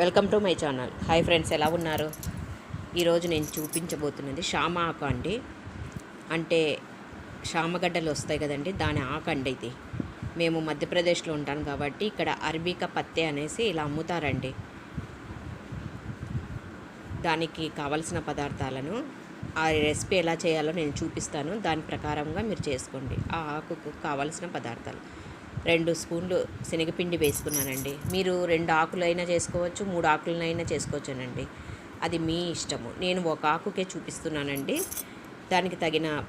Welcome to my channel. Hi friends ఎలా ఉన్నారు? ఈరోజు నేను చూపించబోతున్నది షామ ఆకు అండి అంటే షామగడ్డలు వస్తాయి కదండి దాని ఆకు అండి ఇది. మేము మధ్యప్రదేశ్లో ఉంటాం కాబట్టి ఇక్కడ అరబికా పత్తే అనేసి ఇలా అమ్ముతారండి. దానికి కావలసిన పదార్థాలను ఆ రెసిపీ ఎలా చేయాలో నేను చూపిస్తాను. దాని ప్రకారంగా మీరు చేసుకోండి. ఆ ఆకుకు కావలసిన పదార్థాలు. రెండు స్పూన్లు శనగపిండి వేసుకున్నానండి. మీరు రెండు ఆకులైనా చేసుకోవచ్చు మూడు ఆకులనైనా చేసుకోవచ్చునండి. అది మీ ఇష్టము. నేను ఒక ఆకుకే చూపిస్తున్నానండి. దానికి తగిన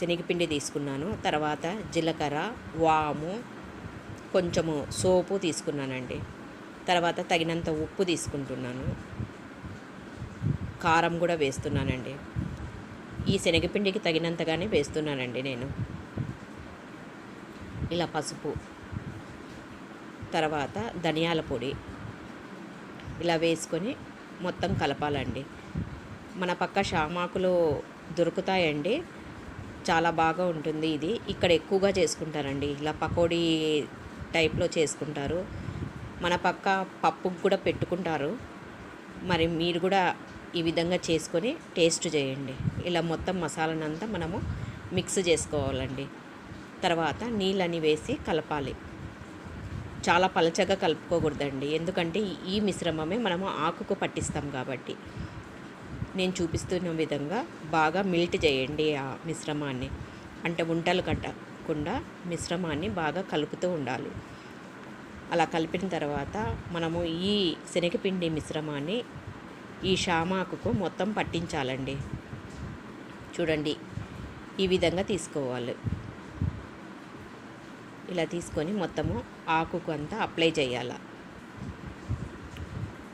శనగపిండి తీసుకున్నాను. తర్వాత జీలకర్ర వాము కొంచెము సోపు తీసుకున్నానండి. తర్వాత తగినంత ఉప్పు తీసుకుంటున్నాను. కారం కూడా వేస్తున్నానండి. ఈ శనగపిండికి తగినంతగానే వేస్తున్నానండి నేను. ఇలా పసుపు తర్వాత ధనియాల పొడి ఇలా వేసుకొని మొత్తం కలపాలండి. మన పక్క షామాకులు దొరుకుతాయండి. చాలా బాగా ఉంటుంది ఇది. ఇక్కడ ఎక్కువగా చేసుకుంటారండి. ఇలా పకోడీ టైప్లో చేసుకుంటారు. మన పక్క పప్పుకు కూడా పెట్టుకుంటారు. మరి మీరు కూడా ఈ విధంగా చేసుకొని టేస్ట్ చేయండి. ఇలా మొత్తం మసాలానంతా మనము మిక్స్ చేసుకోవాలండి. తర్వాత నీళ్ళని వేసి కలపాలి. చాలా పలచగా కలుపుకోకూడదండి. ఎందుకంటే ఈ మిశ్రమమే మనము ఆకుకు పట్టిస్తాం కాబట్టి. నేను చూపిస్తున్న విధంగా బాగా మిల్ట్ చేయండి ఆ మిశ్రమాన్ని. అంటే ఉంటలు కట్టకుండా మిశ్రమాన్ని బాగా కలుపుతూ ఉండాలి. అలా కలిపిన తర్వాత మనము ఈ శనగపిండి మిశ్రమాన్ని ఈ షామాకుకు మొత్తం పట్టించాలండి. చూడండి. ఈ విధంగా తీసుకోవాలి. ఇలా తీసుకొని మొత్తము ఆకుకు అంతా అప్లై చేయాల.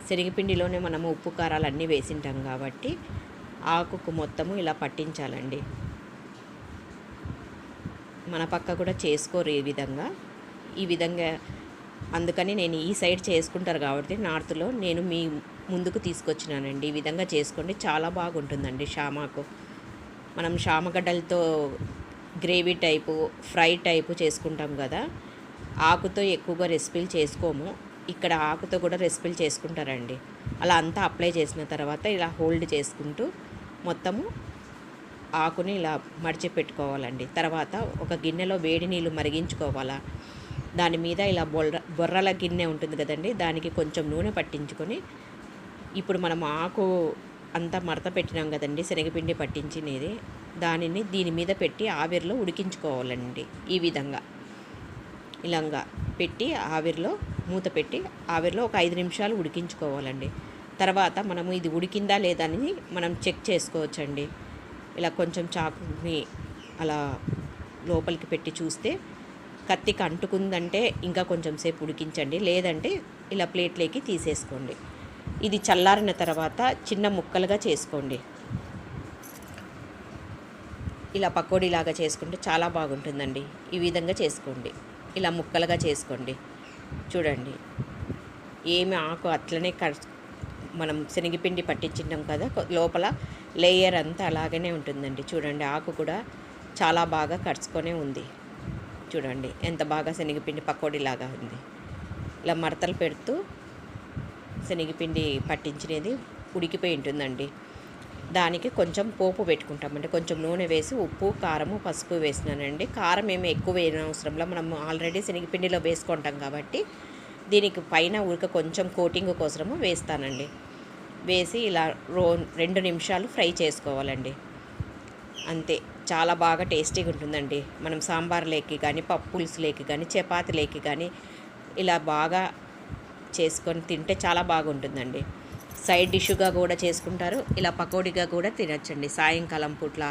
శనగపిండిలోనే మనము ఉప్పు కారాలు అన్నీ వేసింటాం కాబట్టి ఆకుకు మొత్తము ఇలా పట్టించాలండి. మన పక్క కూడా చేసుకోరు ఈ విధంగా. ఈ విధంగా అందుకని నేను ఈ సైడ్ చేసుకుంటారు కాబట్టి నార్త్లో నేను మీ ముందుకు తీసుకొచ్చినానండి. ఈ విధంగా చేసుకోండి. చాలా బాగుంటుందండి షామాకు. మనం షామగడ్డలతో గ్రేవీ టైపు ఫ్రై టైపు చేసుకుంటాం కదా. ఆకుతో ఎక్కువగా రెసిపీలు చేసుకోము. ఇక్కడ ఆకుతో కూడా రెసిపీలు చేసుకుంటారండి. అలా అంతా అప్లై చేసిన తర్వాత ఇలా హోల్డ్ చేసుకుంటూ మొత్తము ఆకుని ఇలా మడిచి పెట్టుకోవాలండి తర్వాత ఒక గిన్నెలో వేడి నీళ్ళు మరిగించుకోవాలా. దాని మీద ఇలా బొర్ర బొర్రల గిన్నె ఉంటుంది కదండి. దానికి కొంచెం నూనె పట్టించుకొని ఇప్పుడు మనం ఆకు అంతా మడత పెట్టినాం కదండి శనగపిండి పట్టించినది. దానిని దీని మీద పెట్టి ఆవిరిలో ఉడికించుకోవాలండి ఈ విధంగా. ఇలాగా పెట్టి ఆవిరిలో మూత పెట్టి ఆవిరిలో ఒక ఐదు నిమిషాలు ఉడికించుకోవాలండి. తర్వాత మనము ఇది ఉడికిందా లేదా అని మనం చెక్ చేసుకోవచ్చండి. ఇలా కొంచెం చాకుని అలా లోపలికి పెట్టి చూస్తే కత్తికి అంటుకుందంటే ఇంకా కొంచెం సేపు ఉడికించండి. లేదంటే ఇలా ప్లేట్లోకి తీసేసుకోండి. ఇది చల్లారిన తర్వాత చిన్న ముక్కలుగా చేసుకోండి. ఇలా పకోడీలాగా చేసుకుంటే చాలా బాగుంటుందండి. ఈ విధంగా చేసుకోండి. ఇలా ముక్కలుగా చేసుకోండి. చూడండి. ఏమి ఆకు అట్లనే మనం శనగపిండి పట్టించినాం కదా లోపల లేయర్ అంతా అలాగనే ఉంటుందండి. చూడండి ఆకు కూడా చాలా బాగా కరుచుకొనే ఉంది. చూడండి ఎంత బాగా శనగపిండి పకోడీలాగా ఉంది. ఇలా మడతలు పెడుతూ శనగపిండి పట్టించినది ఉడికిపోయి ఉంటుందండి. దానికి కొంచెం పోపు పెట్టుకుంటామండి కొంచెం నూనె వేసి ఉప్పు కారము పసుపు వేసినానండి కారం ఏమి ఎక్కువ వేయని అవసరంలో మనం ఆల్రెడీ శనగపిండిలో వేసుకుంటాం కాబట్టి దీనికి పైన ఉడక కొంచెం కోటింగ్ కోసము వేస్తానండి. వేసి ఇలా రో రెండు నిమిషాలు ఫ్రై చేసుకోవాలండి. అంతే. చాలా బాగా టేస్టీగా ఉంటుందండి. మనం సాంబార్ లేకి కానీ పప్పు లేకి కానీ చపాతి లేకి కానీ ఇలా బాగా చేసుకొని తింటే చాలా బాగుంటుందండి. సైడ్ డిష్గా కూడా చేసుకుంటారు. ఇలా పకోడీగా కూడా తినచ్చండి. సాయంకాలం పూట్ల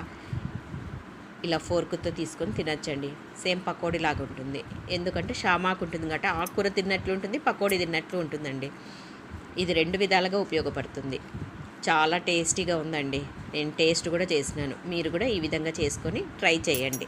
ఇలా ఫోర్క్తో తీసుకొని తినచ్చండి. సేమ్ పకోడీ లాగా ఉంటుంది. ఎందుకంటే షామాకు ఉంటుంది కాబట్టి ఆకుకూర తిన్నట్లు ఉంటుంది పకోడీ తిన్నట్లు ఉంటుందండి. ఇది రెండు విధాలుగా ఉపయోగపడుతుంది. చాలా టేస్టీగా ఉందండి. నేను టేస్ట్ కూడా చేసినాను. మీరు కూడా ఈ విధంగా చేసుకొని ట్రై చేయండి.